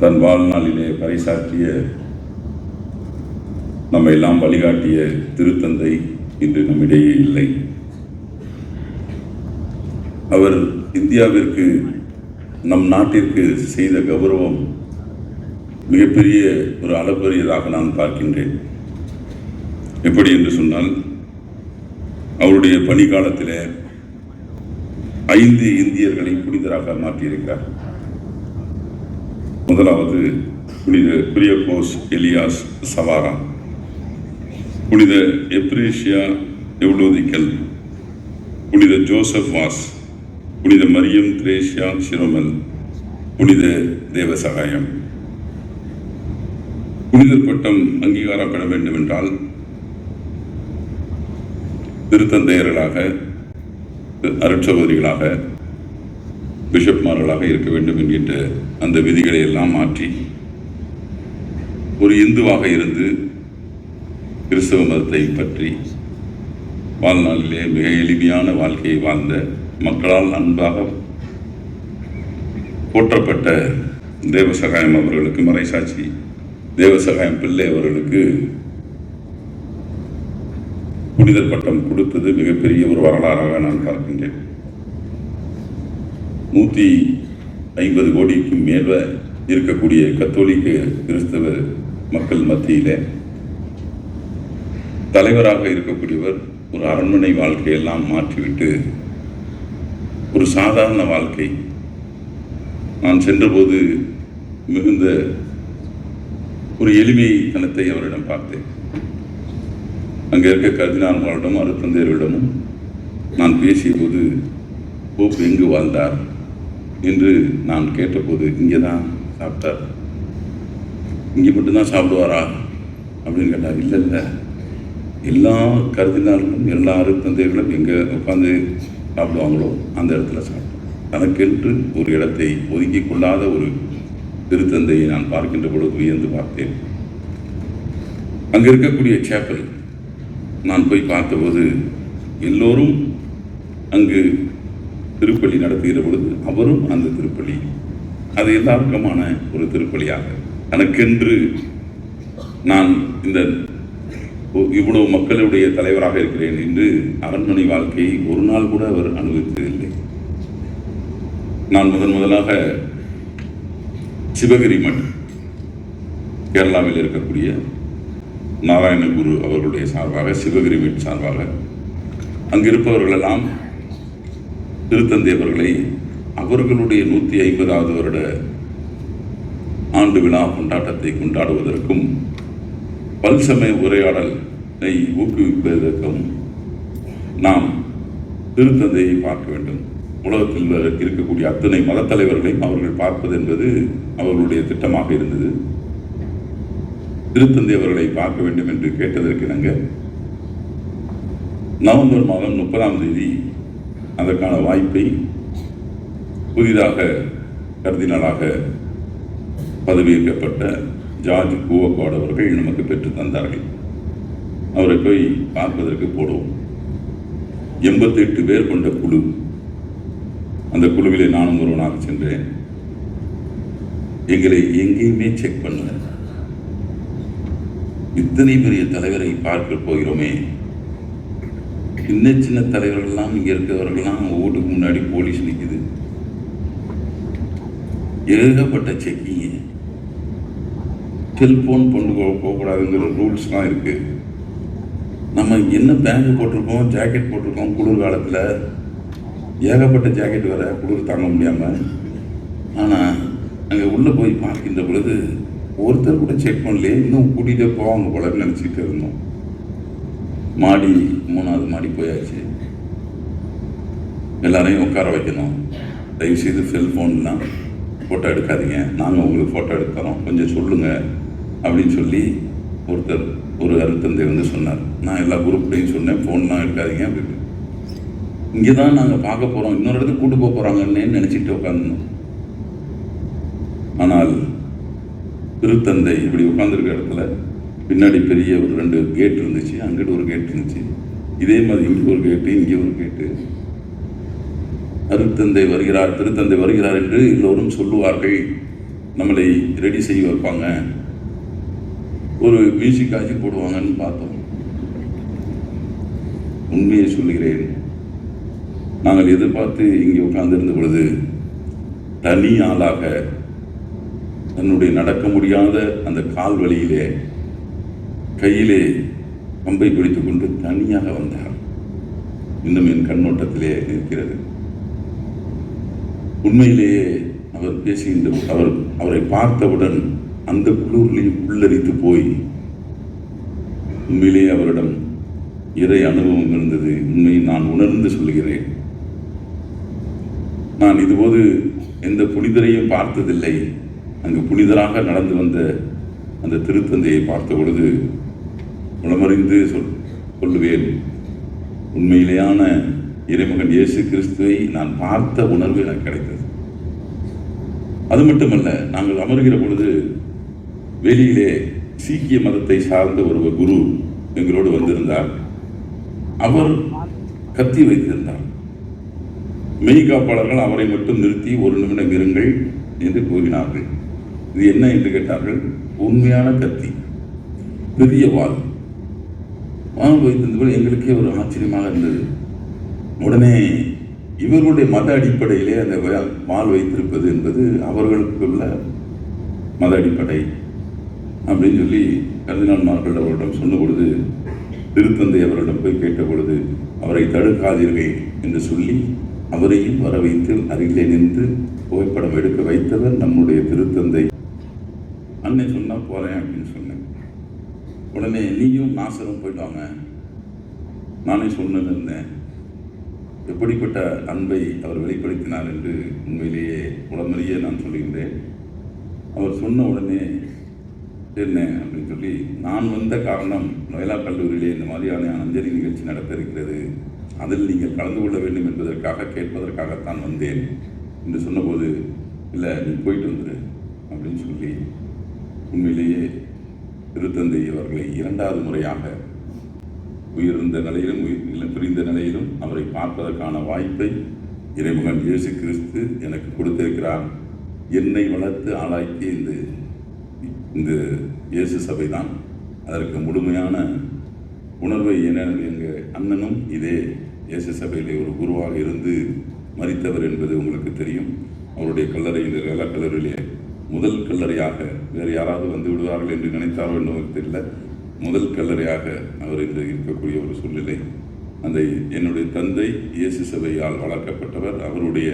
தன் வாழ்நாளிலே பறைசாற்றிய நம்மை எல்லாம் வழிகாட்டிய திருத்தந்தை இன்று நம்மிடையே இல்லை. அவர் இந்தியாவிற்கு நம் நாட்டிற்கு செய்த கௌரவம் மிகப்பெரிய ஒரு அளப்பரியதாக நான் பார்க்கின்றேன். எப்படி என்று சொன்னால் அவருடைய பணிக்காலத்தில் ஐந்து இந்தியர்களை புனிதராக மாற்றியிருக்கிறார். முதலாவது புனித பிரியகோஸ் எலியாஸ் சவாரா. புனித எப்ரேஷியா எவ்லோதிக்கல். புனித ஜோசப் வாஸ். புனித மரியம் திரேஷியா சிரோமல். புனித தேவசகாயம். புனிதர் பட்டம் அங்கீகாரப்பட வேண்டும் என்றால் திருத்தந்தையர்களாக அருட்சகோதரிகளாக பிஷப்மார்களாக இருக்க வேண்டும் என்கின்ற அந்த விதிகளை எல்லாம் மாற்றி ஒரு இந்துவாக இருந்து கிறிஸ்தவ மதத்தை பற்றி வாழ்நாளிலே மிக எளிமையான வாழ்க்கையை வாழ்ந்த மக்களால் அன்பாக போற்றப்பட்ட தேவசகாயம் அவர்களுக்கு மறைசாட்சி தேவசகாயம் பிள்ளை அவர்களுக்கு புனிதர் பட்டம் கொடுத்தது மிகப்பெரிய ஒரு வரலாறாக நான் பார்க்கின்றேன். நூற்றி ஐம்பது கோடிக்கும் மேலே இருக்கக்கூடிய கத்தோலிக்க கிறிஸ்தவ மக்கள் மத்தியில் தலைவராக இருக்கக்கூடியவர் ஒரு அரண்மனை வாழ்க்கையெல்லாம் மாற்றிவிட்டு ஒரு சாதாரண வாழ்க்கை. நான் சென்றபோது மிகுந்த ஒரு எளிமை தனத்தை அவரிடம் பார்த்தேன். அங்கே இருக்க கர்தினால்மாரிடமும் அருத்தந்தையர்களிடமும் நான் பேசியபோது போப் எங்கு வாழ்ந்தார்? என்று நான் கேட்டபோது இங்கே தான் சாப்பிட்டார். இங்கே மட்டும்தான் சாப்பிடுவாரா? அப்படின்னு கேட்டார் இல்லை இல்லை. எல்லா கருதினாலும் எல்லா தந்தைகளும் எங்கே உட்காந்து சாப்பிடுவாங்களோ அந்த இடத்துல சாப்பிட்டோம் தனக்கென்று ஒரு இடத்தை ஒதுக்கி கொள்ளாத ஒரு திருத்தந்தையை நான் பார்க்கின்ற பொழுது வியந்து பார்த்தேன். அங்கே இருக்கக்கூடிய சேப்பல் நான் போய் பார்த்தபோது எல்லோரும் அங்கு திருப்பலி நடத்துகிற பொழுது அவரும் அந்த திருப்பலி. அது எல்லாருக்குமான ஒரு திருப்பலியாக. எனக்கென்று நான் இந்த இவ்வளவு மக்களுடைய தலைவராக இருக்கிறேன் என்று அரண்மனை வாழ்க்கையை ஒரு நாள் கூட அவர் அனுபவித்ததில்லை. நான் முதன் முதலாக சிவகிரி மண் கேரளாவில் இருக்கக்கூடிய நாராயணகுரு அவர்களுடைய சார்பாக சிவகிரி மண் சார்பாக அங்கிருப்பவர்களெல்லாம் திருத்தந்தை அவர்களை அவர்களுடைய நூற்றி ஐம்பதாவது வருட ஆண்டு விழா கொண்டாட்டத்தை கொண்டாடுவதற்கும் பல்சமய உரையாடலை ஊக்குவிப்பதற்கும் நாம் திருத்தந்தையை பார்க்க வேண்டும். உலகத்தில் இருக்கக்கூடிய அத்தனை மதத் தலைவர்களையும் அவர்கள் பார்ப்பது என்பது அவர்களுடைய திட்டமாக இருந்தது. திருத்தந்தை அவர்களை பார்க்க வேண்டும் என்று கேட்டதற்கு நாங்கள் நவம்பர் மாதம் முப்பதாம் தேதி அதற்கான வாய்ப்பை புதிதாக கருதினாலாக பதவியேற்கப்பட்ட ஜார்ஜ் கூவக்காடு அவர்கள் நமக்கு பெற்று தந்தார்கள். அவரை போய் பார்ப்பதற்கு போடுவோம். எண்பத்தெட்டு பேர் கொண்ட குழு. அந்த குழுவிலே நானும் ஒருவனாக சென்றேன். எங்களை எங்கேயுமே செக் பண்ணல. இத்தனை பெரிய தலைவரை பார்க்க போகிறோமே. சின்ன சின்ன தலைவர்கள்லாம் இங்கே இருக்கிறவர்கள்லாம் வீட்டுக்கு முன்னாடி போலீஸ் நிற்குது ஏகப்பட்ட செக்கிங்க. செல்ஃபோன் கொண்டு போகக்கூடாதுங்கிற ரூல்ஸ்லாம் இருக்குது நம்ம என்ன பேங்க் போட்டிருக்கோம் ஜாக்கெட் போட்டிருக்கோம் குளிர் காலத்தில் ஏகப்பட்ட ஜாக்கெட் வர குளிர் தாங்க முடியாமல் ஆனால் அங்கே உள்ளே போய் பார்க்கின்ற பொழுது ஒருத்தர் கூட செக் பண்ணலையே இன்னும் கூட்டிகிட்டே போவாங்க போலன்னு நினச்சிக்கிட்டு இருந்தோம். மாடி மூணாவது மாடி போயாச்சு. எல்லாரையும் உட்கார வைக்கணும். தயவுசெய்து செல்ஃபோன்லாம் ஃபோட்டோ எடுக்காதீங்க. நாங்கள் உங்களுக்கு ஃபோட்டோ எடுத்துறோம் கொஞ்சம் சொல்லுங்கள் அப்படின்னு சொல்லி ஒருத்தர் ஒரு அருத்தந்தை வந்து சொன்னார். நான் எல்லா குரூப்லேயும் சொன்னேன். ஃபோன்லாம் எடுக்காதீங்க அப்படின்னு. இங்கே தான் நாங்கள் பார்க்க போகிறோம் இன்னொரு இடத்துக்கு கூட்டு போக போகிறாங்கன்னு நினச்சிட்டு உட்காந்துருந்தோம் ஆனால் திருத்தந்தை இப்படி உட்காந்துருக்க இடத்துல பின்னாடி பெரிய ஒரு ரெண்டு கேட் இருந்துச்சு. அங்கிட்டு ஒரு கேட் இருந்துச்சு. இதே மாதிரி இங்கே ஒரு கேட்டு இங்கே ஒரு கேட்டு. அருத்தந்தை வருகிறார் திருத்தந்தை வருகிறார் என்று எல்லோரும் சொல்லுவார்கள். நம்மளை ரெடி செய்ய வைப்பாங்க. ஒரு மியூசிக் ஆச்சு போடுவாங்கன்னு பார்த்தோம். உண்மையை சொல்லுகிறேன். நாங்கள் எதிர்பார்த்து இங்கே உட்கார்ந்திருந்த பொழுது தனி ஆளாக தன்னுடைய நடக்க முடியாத அந்த கால் வழியிலே கையிலே பம்பை பிடித்து கொண்டு தனியாக வந்தார். இன்னும் என் கண்ணோட்டத்திலே நிற்கிறது. உண்மையிலேயே அவர் பேசுகின்ற அவர் அவரை பார்த்தவுடன் அந்த குளூரிலையும் உள்ளரித்து போய் உண்மையிலேயே அவரிடம் இறை அனுபவம் இருந்தது உண்மையை நான் உணர்ந்து சொல்கிறேன் நான் இதுபோது எந்த புனிதரையும் பார்த்ததில்லை. அங்கு புனிதராக நடந்து வந்த அந்த திருத்தந்தையை பார்த்த பொழுது உளமறிந்து சொல் சொல்லுவேன் உண்மையிலேயான இறைமகன் இயேசு கிறிஸ்துவை நான் பார்த்த உணர்வு எனக்கு கிடைத்தது. அது மட்டுமல்ல நாங்கள் அமர்கிற பொழுது வெளியிலே சீக்கிய மதத்தை சார்ந்த ஒரு குரு எங்களோடு வந்திருந்தார். அவர் கத்தி வைத்திருந்தார். மெய்காப்பாளர்கள் அவரை மட்டும் நிறுத்தி ஒரு நிமிடம் இருங்கள் என்று கூறினார்கள். இது என்ன என்று கேட்டார்கள்? உண்மையான கத்தி பெரிய வாள். வாள் வைத்திருந்தபோது எங்களுக்கே ஒரு ஆச்சரியமாக இருந்தது. உடனே இவர்களுடைய மத அடிப்படையிலே அந்த வாழ் வைத்திருப்பது என்பது அவர்களுக்குள்ள மத அடிப்படை அப்படின்னு சொல்லி கர்தினால்மார்கள் அவரிடம் சொன்ன பொழுது திருத்தந்தை அவரிடம் போய் கேட்ட பொழுது அவரை தடுக்காதீர்கள் என்று சொல்லி அவரையும் வர வைத்து அருகிலே நின்று புகைப்படம் எடுக்க வைத்தவர் நம்முடைய திருத்தந்தை. அன்னை சொன்னால் போகிறேன் அப்படின்னு சொன்னேன். உடனே நீயும் நாசரும் போயிட்டு வாங்க. நானே சொன்னு இருந்தேன். எப்படிப்பட்ட அன்பை அவர் வெளிப்படுத்தினார் என்று உண்மையிலேயே உடனடியே நான் சொல்லுகின்றேன் அவர் சொன்ன உடனே என்ன? அப்படின்னு சொல்லி நான் வந்த காரணம் நொயலா கல்லூரியிலே இந்த மாதிரியான அஞ்சலி நிகழ்ச்சி நடத்த இருக்கிறது. அதில் நீங்கள் கலந்து கொள்ள வேண்டும் என்பதற்காக கேட்பதற்காகத்தான் வந்தேன். என்று சொன்னபோது இல்லை நீ போயிட்டு வந்துடு அப்படின்னு சொல்லி உண்மையிலேயே திருத்தந்தை அவர்களை இரண்டாவது முறையாக உயிர்ந்த நிலையிலும் உயிர் பிரிந்த நிலையிலும் அவரை பார்ப்பதற்கான வாய்ப்பை இறைமகன் இயேசு கிறிஸ்து எனக்கு கொடுத்திருக்கிறார். என்னை வளர்த்து ஆளாக்கிய இந்த இந்த இயேசு சபை தான் அதற்கு முழுமையான உணர்வை என எங்கள் அண்ணனும் இதே இயேசு சபையிலே ஒரு குருவாக இருந்து மறித்தவர் என்பது உங்களுக்கு தெரியும். அவருடைய கல்லறையில் வேளா கல்லறையிலே முதல் கல்லறையாக வேறு யாராவது வந்து விடுவார்கள் என்று நினைத்தாரோ என்று தெரியல. முதல் கல்லறையாக அவர் இன்று இருக்கக்கூடிய ஒரு சூழ்நிலை. அந்த என்னுடைய தந்தை இயேசு சபையால் வளர்க்கப்பட்டவர். அவருடைய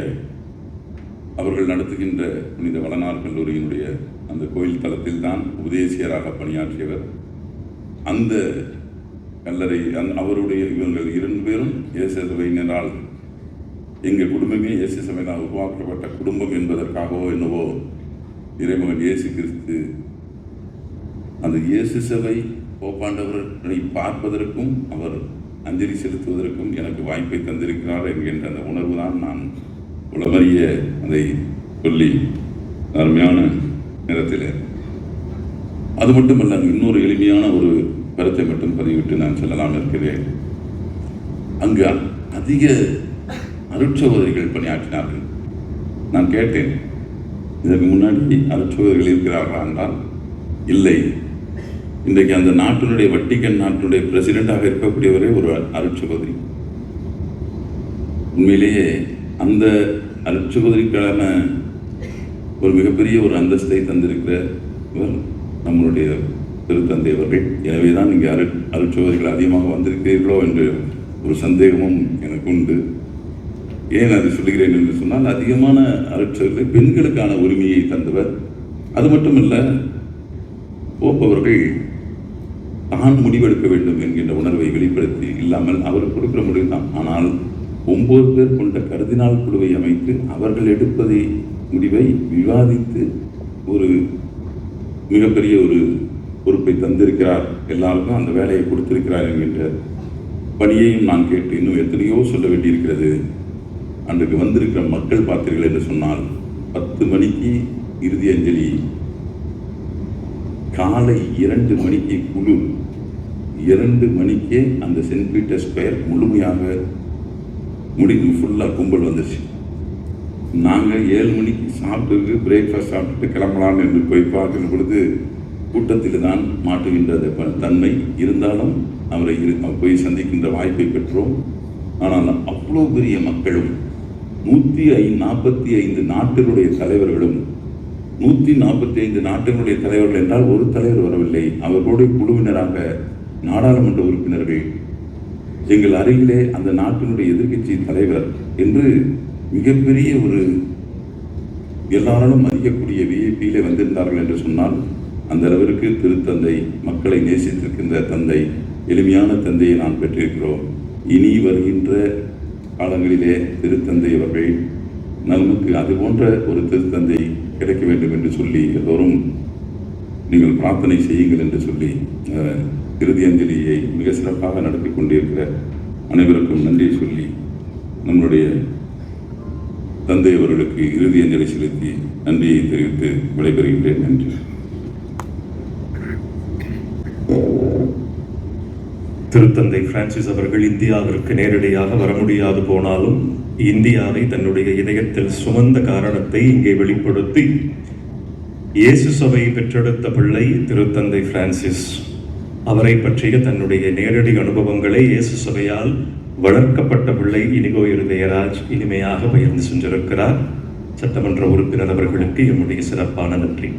அவர்கள் நடத்துகின்ற புனித வளனார் கல்லூரியினுடைய அந்த கோயில் தளத்தில் தான் உபதேசியராக பணியாற்றியவர். அந்த கல்லறை அந் அவருடைய இவர்கள் இரண்டு பேரும் இயேசு சபையினரால் எங்கள் குடும்பமே இயேசு சபையினால் உருவாக்கப்பட்ட குடும்பம் என்பதற்காகவோ என்னவோ இறைமகன் இயேசு கிறிஸ்து. அந்த இயேசு சபை போப்பாண்டவர்களை பார்ப்பதற்கும் அவர் அஞ்சலி செலுத்துவதற்கும் எனக்கு வாய்ப்பை தந்திருக்கிறார் என்கின்ற அந்த உணர்வு தான் நான் உளமறிய அதை சொல்லி அருமையான நேரத்தில். அது மட்டுமல்ல இன்னொரு எளிமையான ஒரு கருத்தை மட்டும் பதிவிட்டு நான் சொல்லலாம் இருக்கிறேன் அங்கு அதிக அருட்சோதரிகள் பணியாற்றினார்கள். நான் கேட்டேன் இதற்கு முன்னாடி அருட்சகோதரிகள் இருக்கிறார்களா என்றால் இல்லை. இன்றைக்கு அந்த நாட்டினுடைய வட்டிக்கன் நாட்டினுடைய பிரசிடெண்டாக இருக்கக்கூடியவரே ஒரு அருட்சகோதரி உண்மையிலேயே அந்த அருட்சகோதரிக்கான ஒரு மிகப்பெரிய ஒரு அந்தஸ்தை தந்திருக்கிறவர் நம்மளுடைய திருத்தந்தை அவர்கள். எனவே தான் இங்கே அரு அருட்சகோதரிகள் அதிகமாக வந்திருக்கிறீர்களோ என்று ஒரு சந்தேகமும் எனக்கு உண்டு ஏன் அதை சொல்லுகிறேன் என்று சொன்னால் அதிகமான அருட்சகர்கள் பெண்களுக்கான உரிமையை தந்தவர். அது மட்டுமல்ல போப்பவர்கள் தான் முடிவெடுக்க வேண்டும் என்கின்ற உணர்வை வெளிப்படுத்தி இல்லாமல் அவர் கொடுக்கிற முடிவு தான். ஆனால் ஒன்பது பேர் கொண்ட கருதினால் குழுவை அமைத்து அவர்கள் எடுப்பதை முடிவை விவாதித்து ஒரு மிகப்பெரிய ஒரு பொறுப்பை தந்திருக்கிறார். எல்லாருக்கும் அந்த வேலையை கொடுத்திருக்கிறார் என்கின்ற பணியையும் நான் கேட்டு இன்னும் எத்தனையோ சொல்ல வேண்டியிருக்கிறது. அன்றைக்கு வந்திருக்கிற மக்கள் பார்த்தீர்கள் என்று சொன்னால் பத்து மணிக்கு இறுதி அஞ்சலி காலை இரண்டு மணிக்கு குழு இரண்டு மணிக்கே அந்த சென்ட் பீட்டர் ஸ்கொயர் முழுமையாக முடிந்து ஃபுல்லாக கும்பல் வந்துருச்சு. நாங்கள் ஏழு மணிக்கு சாப்பிட்டு பிரேக்ஃபாஸ்ட் சாப்பிட்டுட்டு கிளம்பலாம் என்று போய் பார்க்கிற பொழுது கூட்டத்தில் தான் மாட்டுகின்றது தன்மை. இருந்தாலும் அவரை இரு போய் சந்திக்கின்ற வாய்ப்பை பெற்றோம். ஆனால் அவ்வளோ பெரிய மக்களும் நூற்றி ஐ நாற்பத்தி ஐந்து நாட்டினுடைய தலைவர்களும் நூற்றி நாற்பத்தி ஐந்து நாட்டினுடைய தலைவர்கள் என்றால் ஒரு தலைவர் வரவில்லை. அவர்களுடைய குழுவினராக நாடாளுமன்ற உறுப்பினர்கள். எங்கள் அருகிலே அந்த நாட்டினுடைய எதிர்கட்சி தலைவர் என்று மிகப்பெரிய ஒரு எல்லாராலும் மதிக்கக்கூடிய விஐபியிலே வந்திருந்தார்கள் என்று சொன்னால் அந்த அளவிற்கு திருத்தந்தை மக்களை நேசித்திருக்கின்ற தந்தை எளிமையான தந்தையை நான் பெற்றிருக்கிறோம். இனி வருகின்ற காலங்களிலே திருத்தந்தை அவர்கள் நமக்கு அது போன்ற ஒரு திருத்தந்தை கிடைக்க வேண்டும் என்று சொல்லி எல்லோரும் நீங்கள் பிரார்த்தனை செய்யுங்கள் என்று சொல்லி இறுதியஞ்சலியை இறுதி அஞ்சலியை மிக சிறப்பாக நடத்தி கொண்டிருக்கிற அனைவருக்கும் நன்றி சொல்லி நம்முடைய தந்தை அவர்களுக்கு இறுதி அஞ்சலி செலுத்தி நன்றியை தெரிவித்து விடைபெறுகின்றேன். நன்றி. திருத்தந்தை பிரான்சிஸ் அவர்கள் இந்தியாவிற்கு நேரடியாக வர முடியாது போனாலும் இந்தியாவை தன்னுடைய இதயத்தில் சுமந்த காரணத்தை இங்கே வெளிப்படுத்தி இயேசு சபையை பெற்றெடுத்த பிள்ளை திருத்தந்தை பிரான்சிஸ் அவரை பற்றிய தன்னுடைய நேரடி அனுபவங்களை இயேசு சபையால் வளர்க்கப்பட்ட பிள்ளை இனிகோ இருதயராஜ் இனிமையாக பகிர்ந்து சென்றிருக்கிறார். சட்டமன்ற உறுப்பினர் அவர்களுக்கு என்னுடைய சிறப்பான நன்றி.